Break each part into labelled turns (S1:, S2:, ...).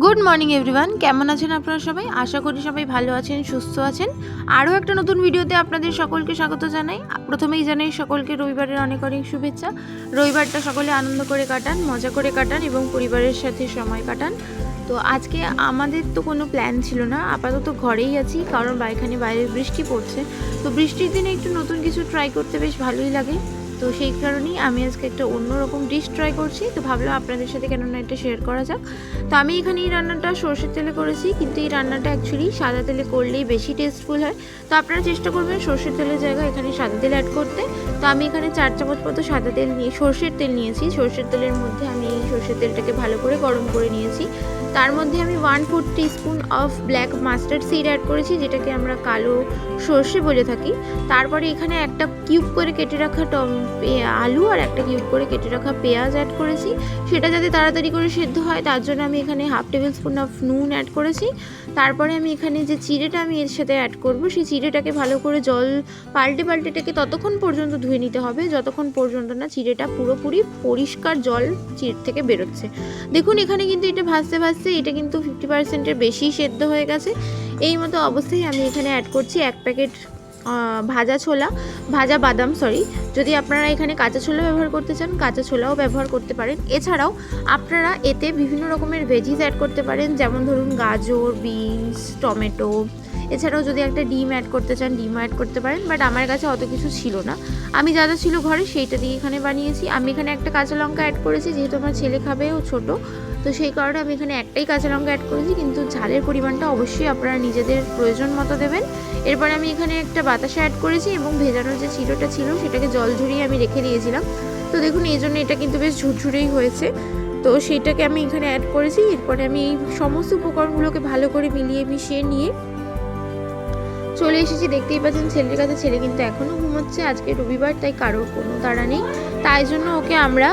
S1: Good morning everyone কেমন আছেন আপনারা সবাই? আশা করি সবাই ভালো আছেন, সুস্থ আছেন। আরও একটা নতুন ভিডিওতে আপনাদের সকলকে স্বাগত জানাই। প্রথমেই জানাই সকলকে রবিবারের অনেক অনেক শুভেচ্ছা। রবিবারটা সকলে আনন্দ করে কাটান, মজা করে কাটান এবং পরিবারের সাথে সময় কাটান। তো আজকে আমাদের তো কোনো প্ল্যান ছিল না। আপাতত ঘরেই আছি, কারণ বা- এখানে বাইরে বৃষ্টি পড়ছে। তো বৃষ্টির দিনে একটু নতুন কিছু ট্রাই করতে বেশ ভালোই লাগে। তো সেই কারণেই আমি আজকে একটা অন্যরকম ডিশ ট্রাই করছি। তো ভাবলাম আপনাদের সাথে কেননা এটা শেয়ার করা যাক। তো আমি এখানে এই রান্নাটা সর্ষের তেলে করেছি, কিন্তু এই রান্নাটা অ্যাকচুয়ালি সাদা তেলে করলেই বেশি টেস্টফুল হয়। তো আপনারা চেষ্টা করবেন সর্ষের তেলের জায়গায় এখানে সাদা তেল অ্যাড করতে। তো আমি এখানে চার চামচ মতো সাদা তেল নিয়ে, সর্ষের তেল নিয়েছি। সর্ষের তেলের মধ্যে আমি এই সর্ষের তেলটাকে ভালো করে গরম করে নিয়েছি। তার মধ্যে আমি one four spoon of black mustard seed add করেছি, যেটাকে আমরা কালো সর্ষে বলে থাকি। তারপরে এখানে একটা কিউব করে কেটে রাখা টম আলু আর একটা কিউব করে কেটে রাখা পেঁয়াজ অ্যাড করেছি। সেটা যাতে তাড়াতাড়ি করে সেদ্ধ হয়, তার জন্য আমি এখানে হাফ টেবিল স্পুন অফ নুন অ্যাড করেছি। তারপরে আমি এখানে যে চিড়েটা আমি এর সাথে অ্যাড করব, সেই চিড়েটাকে ভালো করে জল, পাল্টে পাল্টেটাকে ততক্ষণ পর্যন্ত ধুয়ে নিতে হবে, যতক্ষণ পর্যন্ত না চিড়েটা পুরোপুরি পরিষ্কার জল চিড় থেকে বেরোচ্ছে। দেখুন, এখানে কিন্তু এটা ভাজতে ভাজতে এটা কিন্তু ফিফটি পার্সেন্টের বেশি সেদ্ধ হয়ে গেছে। এই মতো অবস্থায় আমি এখানে অ্যাড করছি এক প্যাকেট ভাজা ছোলা, ভাজা বাদাম সরি যদি আপনারা এখানে কাঁচা ছোলা ব্যবহার করতে চান, কাঁচা ছোলাও ব্যবহার করতে পারেন। এছাড়াও আপনারা এতে বিভিন্ন রকমের ভেজিস অ্যাড করতে পারেন, যেমন ধরুন গাজর বিনস টমেটো এছাড়াও যদি একটা ডিম অ্যাড করতে চান ডিম অ্যাড করতে পারেন বাট আমার কাছে অত কিছু ছিল না। আমি যা যা ছিল ঘরে, সেইটা দিয়ে এখানে বানিয়েছি। আমি এখানে একটা কাঁচা লঙ্কা অ্যাড করেছি, যেহেতু আমার ছেলে খাবে ও ছোটো। তো সেই কারণে আমি এখানে একটাই কাঁচা লঙ্কা অ্যাড করেছি, কিন্তু ঝালের পরিমাণটা অবশ্যই আপনারা নিজেদের প্রয়োজন মতো দেবেন। এরপরে আমি এখানে একটা বাতাসা অ্যাড করেছি এবং ভেজানোর যে চিরোটা ছিল সেটাকে জল ঝরিয়ে আমি রেখে দিয়েছিলাম। তো দেখুন, এই জন্য এটা কিন্তু বেশ ঝুরঝুরেই হয়েছে। তো সেইটাকে আমি এখানে অ্যাড করেছি, এরপরে আমি এই সমস্ত উপকরণগুলোকে ভালো করে মিলিয়ে মিশিয়ে নিয়ে চলে এসেছি। দেখতেই পাচ্ছেন, ছেলের কাছে ছেলে কিন্তু এখনও ঘুমোচ্ছে। আজকে রবিবার, তাই কারোর কোনো তাড়া নেই। তাই জন্য ওকে আমরা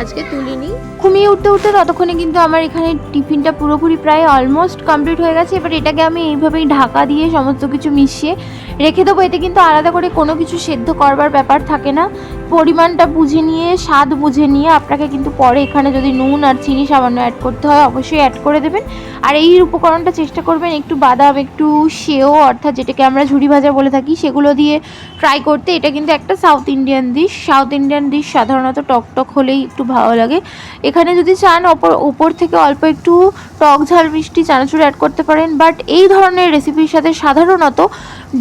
S1: আজকে তুলিনি। ঘুমিয়ে উঠতে উঠতে ততক্ষণে কিন্তু আমার এখানে টিফিনটা পুরোপুরি প্রায় অলমোস্ট কমপ্লিট হয়ে গেছে। এবার এটাকে আমি এইভাবেই ঢাকা দিয়ে সমস্ত কিছু মিশিয়ে রেখে দেবো। এতে কিন্তু আলাদা করে কোনো কিছু সেদ্ধ করবার ব্যাপার থাকে না। পরিমাণটা বুঝে নিয়ে, স্বাদ বুঝে নিয়ে আপনাকে কিন্তু পরে এখানে যদি নুন আর চিনি সামান্য অ্যাড করতে হয়, অবশ্যই অ্যাড করে দেবেন। আর এই উপকরণটা চেষ্টা করবেন একটু বাদাম, একটু সেও, অর্থাৎ যেটাকে আমরা ঝুড়ি ভাজা বলে থাকি, সেগুলো দিয়ে ট্রাই করতে। এটা কিন্তু একটা South Indian dish South Indian dish সাধারণত টক টক হলেই একটু ভালো লাগে। এখানে যদি চান ওপর ওপর থেকে অল্প একটু টক ঝাল মিষ্টি চানাচুর অ্যাড করতে পারেন। বাট এই ধরনের রেসিপির সাথে সাধারণত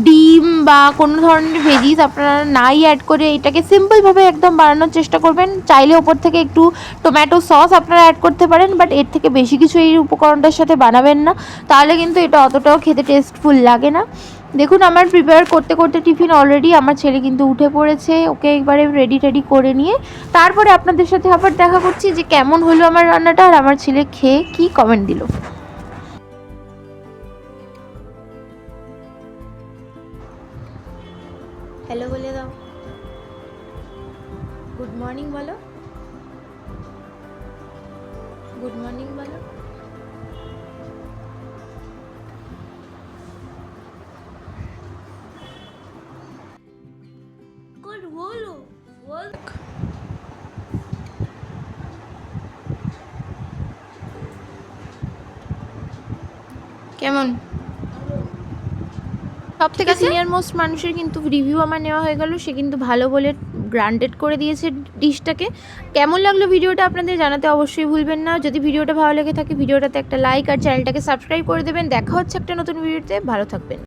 S1: ডিম বা কোনো ধরনের ভেজিস আপনারা নাই অ্যাড করে এটাকে সিম্পলভাবে একদম বানানোর চেষ্টা করবেন। চাইলে ওপর থেকে একটু টোম্যাটো সস আপনারা অ্যাড করতে পারেন বাট এর থেকে বেশি কিছু এই উপকরণটার সাথে বানাবেন না। তাহলে কিন্তু এটা অতটাও খেতে টেস্টফুল লাগে না। দেখুন, আমার প্রিপেয়ার করতে করতে টিফিন অলরেডি আমার ছেলে কিন্তু উঠে পড়েছে। ওকে একবারে রেডি টেডি করে নিয়ে। তারপরে আপনাদের সাথে আবার দেখা করছি যে কেমন হলো আমার রান্নাটা আর আমার ছেলে খেয়ে কি কমেন্ট দিল। হ্যালো বলে দাও। গুড মর্নিং বলো। গুড মর্নিং
S2: বলো। বল
S1: কেমন? সব থেকে সিনিয়র মোস্ট মানুষের কিন্তু রিভিউ আমার নেওয়া হয়ে গেল সে কিন্তু ভালো বলে গ্রান্টেড করে দিয়েছে ডিশটাকে। কেমন লাগল ভিডিওটা আপনাদের জানাতে অবশ্যই ভুলবেন না। যদি ভিডিওটা ভালো লেগে থাকে, ভিডিওটাতে একটা লাইক আর চ্যানেলটাকে সাবস্ক্রাইব করে দেবেন। দেখা হচ্ছে একটা নতুন ভিডিওতে। ভালো থাকবেন।